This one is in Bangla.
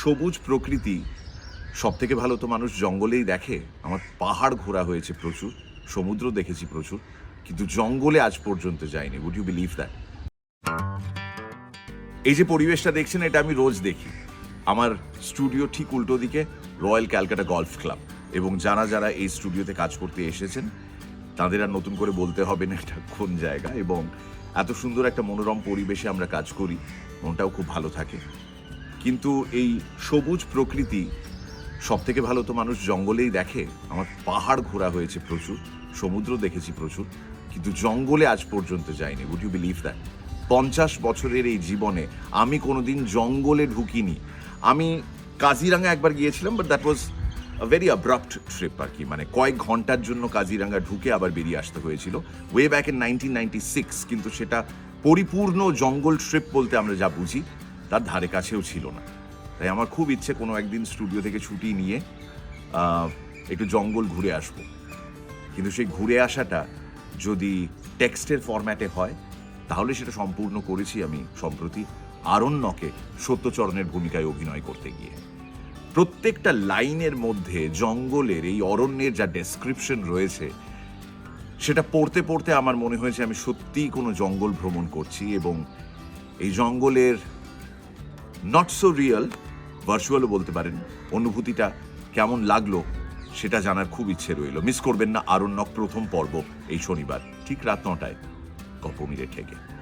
সবুজ প্রকৃতি। সব থেকে ভালো তো মানুষ জঙ্গলেই দেখে। আমার পাহাড় ঘোরা হয়েছে প্রচুর, সমুদ্র দেখেছি প্রচুর, কিন্তু জঙ্গলে আজ পর্যন্ত যাইনি। উড ইউ বিলিভ দ্যাট এই যে পরিবেশটা দেখছেন, এটা আমি রোজ দেখি। আমার স্টুডিও ঠিক উল্টো দিকে রয়্যাল ক্যালকাটা গলফ ক্লাব এবং যারা যারা এই স্টুডিওতে কাজ করতে এসেছেন, তাদের আর নতুন করে বলতে হবে না এটা কোন জায়গা। এবং এত সুন্দর একটা মনোরম পরিবেশে আমরা কাজ করি, মনটাও খুব ভালো থাকে। কিন্তু এই সবুজ প্রকৃতি সব থেকে ভালো তো মানুষ জঙ্গলেই দেখে। আমার পাহাড় ঘোরা হয়েছে প্রচুর, সমুদ্র দেখেছি প্রচুর, কিন্তু জঙ্গলে আজ পর্যন্ত যাইনি। উড ইউ বিলিভ দ্যাট পঞ্চাশ বছরের এই জীবনে আমি কোনোদিন জঙ্গলে ঢুকিনি। আমি কাজিরাঙ্গা একবার গিয়েছিলাম but that was very abrupt trip আর কি মানে কয়েক ঘণ্টার জন্য কাজিরাঙ্গা ঢুকে আবার বেরিয়ে আসতে হয়েছিল। Way back in nineteen ninety six কিন্তু সেটা পরিপূর্ণ জঙ্গল ট্রিপ বলতে আমরা যা বুঝি। তার ধারে কাছেও ছিল না। তাই আমার খুব ইচ্ছে কোনো একদিন স্টুডিও থেকে ছুটি নিয়ে একটু জঙ্গল ঘুরে আসব। কিন্তু সেই ঘুরে আসাটা যদি টেক্সটের ফরম্যাটে হয়, তাহলে সেটা সম্পূর্ণ করেছি আমি সম্প্রতি আরণ্যকে সত্যচরণের ভূমিকায় অভিনয় করতে গিয়ে। প্রত্যেকটা লাইনের মধ্যে জঙ্গলের এই অরণ্যের যা ডেসক্রিপশন রয়েছে, সেটা পড়তে পড়তে আমার মনে হয়েছে আমি সত্যিই কোনো জঙ্গল ভ্রমণ করছি এবং এই জঙ্গলের নট সো রিয়েল ভার্চুয়ালও বলতে পারেন। অনুভূতিটা কেমন লাগল, সেটা জানার খুব ইচ্ছে রইল। মিস করবেন না, আরণ্যক প্রথম পর্ব এই শনিবার, ঠিক রাত নটায় কপমিরে থেকে